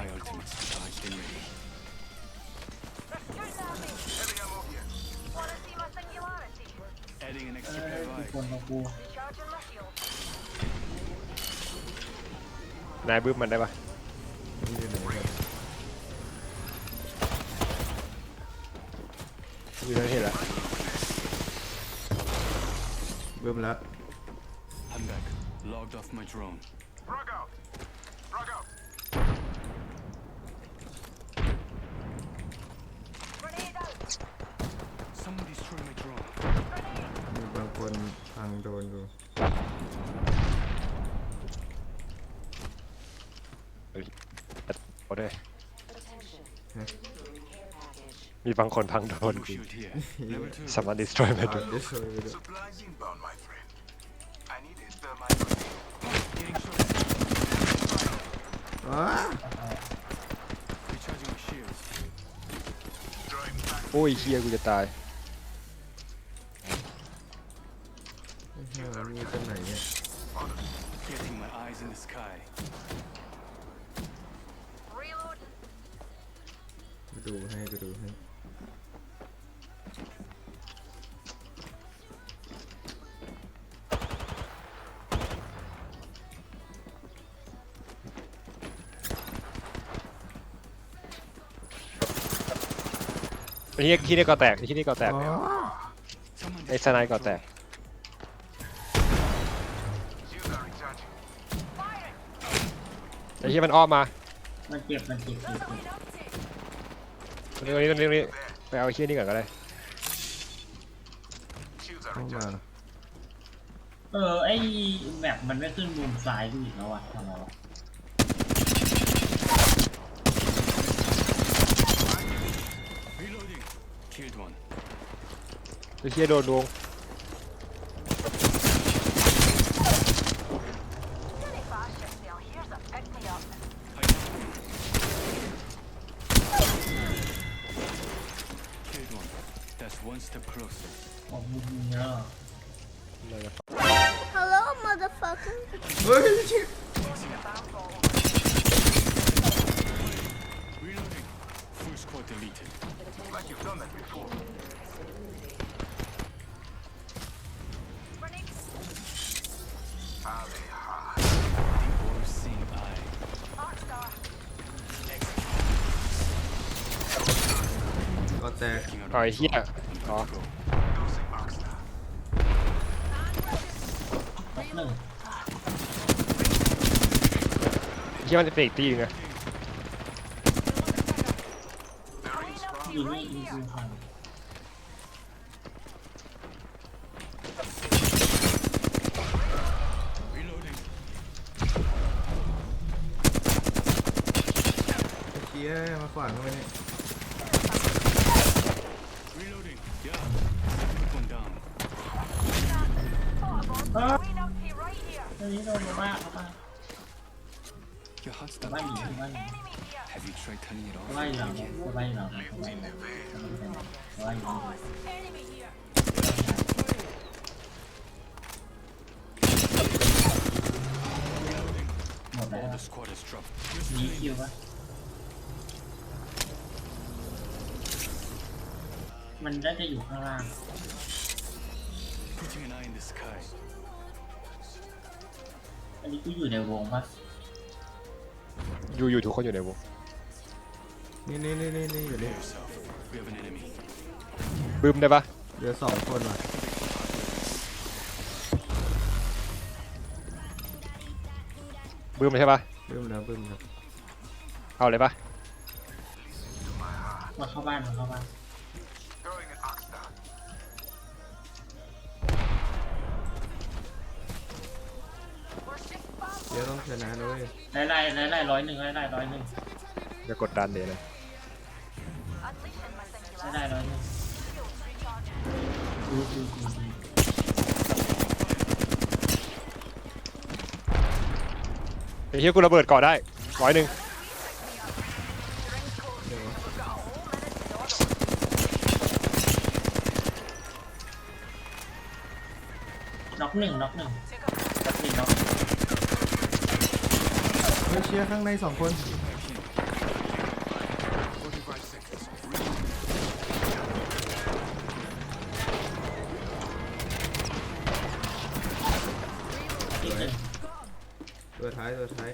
My ultimate's charged and ready. Heavy ammo here. Wanna see my singularity? Adding an เอ extra อ pair of ทุก eyes. คนของกู Recharging my shield. นายบึ้มมันได้ปะนี่อยู่ไหนครับอยู่นั่นเห็นแล้วเบิ่มแล้ว I'm back. Logged off my drone. Frag out. Frag out. Grenade out. Someone destroy my drone. มีบางคนพังโดนอยู่โอ้ด้วยฮะมีบางคนพังโดน Blue shield here. Level 2. สามารถ destroy มันอ่าด้วยเดี๋ยวช่วยไปด้วย Supplies inbound, my friend. I need a thermite grenade. Getting shot. อ้า Recharging my shields. Drawing back. โอ้ยเฮียกูจะตาย ไอ้เหี้ยมันมีตรงไหนเนี่ย Getting my eyes in the sky. Reload. ไป ดูให้ไปดูให้ไอ้เฮียที่นี่ก็แตกไอ้ที่นี่ก็แตกอ๋อ Someone ไอ้สไนด์ก็แตก Shields are recharging. ไอ้เฮียมันอ้อมมา มันเจ็บมันเจ็บเจ็บเจ็บ ตรงนี้ตรงนี้ตรงนี้ไปเอาไอ้เฮียนี่ก่อนก็ได้ Shields are เข้ามา recharging. เออไอ้แบบมันไม่ขึ้นมุมซ้ายกูอีกแล้ววะทำไมวะ Reloading. Killed one. ไอ้เฮียโดนดวง one step closer. ออกมุมเนี้ย Hello, motherfucker. เฮ้ย Reloading. Full squad deleted. Like you've done that before. Grenade. Are they hard? อ๋อไอ้เฮียอ๋อ Dosing Arcstar. น็อกหนึ่งไอ้เฮียมันจะเป็นอีกตีหนึงนะ The ring's ยิงไม่ยิงยิงพัง Reloading. เมื่อกี้มาขวางทำไมเนี่ย Reloading. Yeah. Put one down. Wait up here, right here. ตอนนี้โดนมาบ้ามาบ้า Your heart's มาบ้า done. หนีมาบ้าหนี Enemy here. Have you tried turning it มาบ้า off? อยู่หลังมาบ้าอยู่หลังมาบ้าอยู่ หลังมาบ้าอยู่หลังมาบ้าอยู่หลัง Enemy here. หมดแล้ว All the squad has dropped. มีคิวปะมันน่าจะอยู่ข้างล่าง Putting an eye in the sky. อันนี้กูอยู่ในวงปะ อยู่อยู่ทุกคนอยู่ในวงนี่นี่นี่นี่นี่อยู่นี่ Prepare yourself. We have an enemy. บึ้มได้ปะเหลือสองคนว่ะบึ้มใช่ปะเบิ่มแล้วเบิ่มครับเอาเลยปะมาเข้าบ้านมาเข้าบ้าน ยวต้องชนะด้วยไล่ไล่ไล่ไล่ร้อยหนึ่งไล่ไล่ร้อยหนึ่งอย่ากดดันเดี๋ยวนะ Unleashing my ไล่ singularity. ไล่ร้อยหนึ่ง Shields recharging. ดูดูดูดูไอ้เฮียกูระเบิดก่อนได้ร้อยหนึ่งน็อกหนึ่งน็อกหนึ่ง เชียข้างในสองคนตัวท้ายตัวท้าย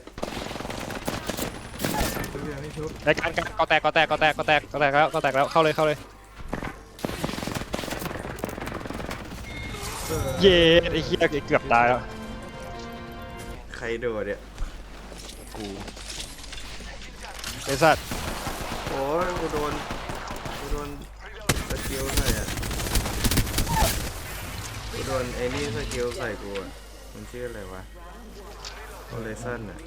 ตัวเดียไม่การการก็แตกก็แตกก็แตกก็แตกก็แตกแล้วก็แตกแล้วเข้าเลยเข้าเลย เย้ไอ้เหี้ยเกือบตายแล้ว ใครโดดเนี่ย กูไอ้สัตว์โอ้ยกูโดนกูโดนสกิลใส่อะกูโดนไอ้นี่สกิลใส่กูอะมันชื่ออะไรวะโอเลสันอะ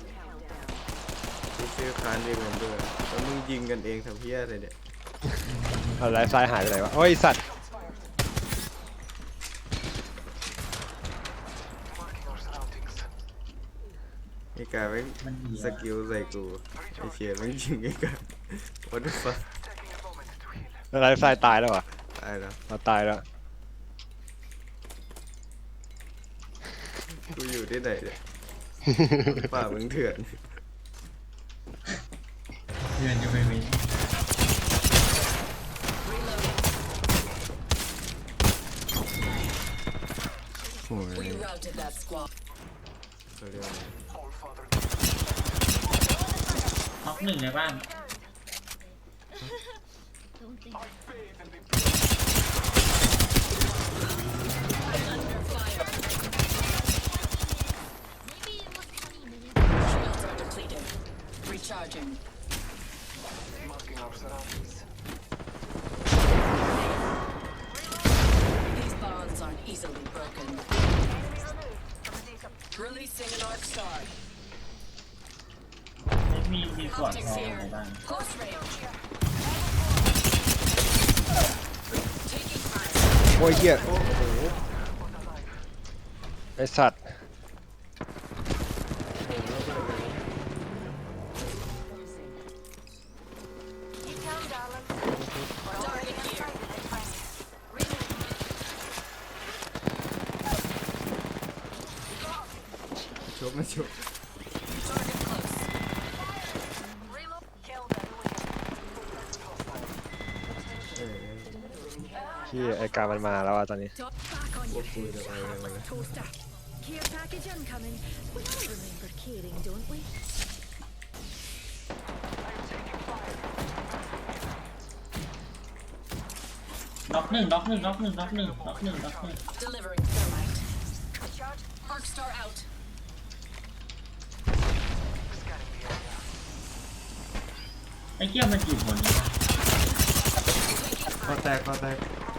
ที่ชื่อคานดีเวนด้วยแล้วมึงยิงกันเองทำเพี้ยอะไรเนี่ยอะไรไฟหายไปไหนวะโอ้ยไอ้สัตว์ ไอ้กายไม่มันเหี้ยสกิลใส่กูไอ้เชียร์ไม่งยิงไอ้กาย what the fuck Taking a moment to heal. อะไรไฟตายแล้ววะตายแล้วเราตายแล้ว กูอยู่ที่ไหนเนี่ยป่ามึงเถื่อนเพื่อนจะไปเว้นโอ้ย Routed that squad. เขาเรียกว่าอะไร All father. น็อกหนึ่งในบ้าน Shields are Star. ไม่มีมีกอดทองในบ้าน Close range. Taking fire. โอ้ยเหี้ยไอ้สัตว์ You can, darling. Target here. Reload. ชุบไม่ชุบ เหี้ยไอ้การมันมาแล้วอะตอนนี้ Top back on พว your กกูจะ head. ไปยังไงวะ Toaster. Care package incoming. We all remember caring, don't we? น็อกหนึ่งน็อกหนึ่งน็อกหนึ่งน็อกหนึ่งน็อกหนึ่งน็อกหนึ่ง Delivering thermite. Recharge. Arc star out. Scanning the area. ไอ้เกี้ยมันอยู่บนนี้ก็แตกก็แตก Recharging.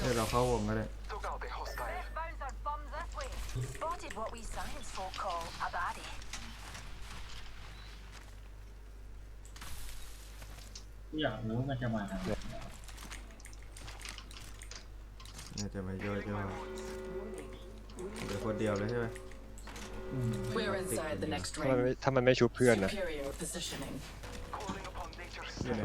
เดี๋ยวเราเข้าวงก็ได้ Took out the hostile. Safe bouncer bums this way. Spotted what we science folk call a baddie. กูอยากรู้ว่ามันจะมาทำไมน่าจะมาย่อยย่อยเหลือคนเดียวเลยใช่ไหมอืม We're inside the next ถ้ามัน ring. ไม่ถ้ามันไม่ชุบเพื่อนนะ Superior positioning. Calling upon nature's อยู่ไหน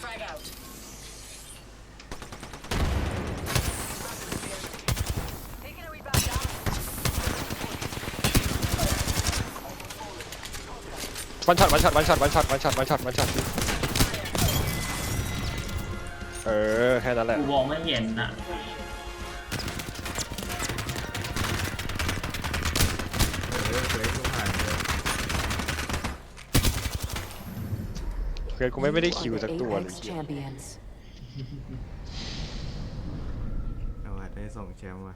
Frag out. Taking a wee back down. วันช็อตวันช็อตวันช็อตวันช็อตวันช็อตวันช็อตวันช็อตเออแค่นั้นแหละกูมองไม่เห็นอะเออเควสกูผ่านเลยเพื่อนกูไม่ไม่ได้คิว You are สัก the ตัวเลย Apex champions. เอาว่ะได้สองแชมป์ว่ะ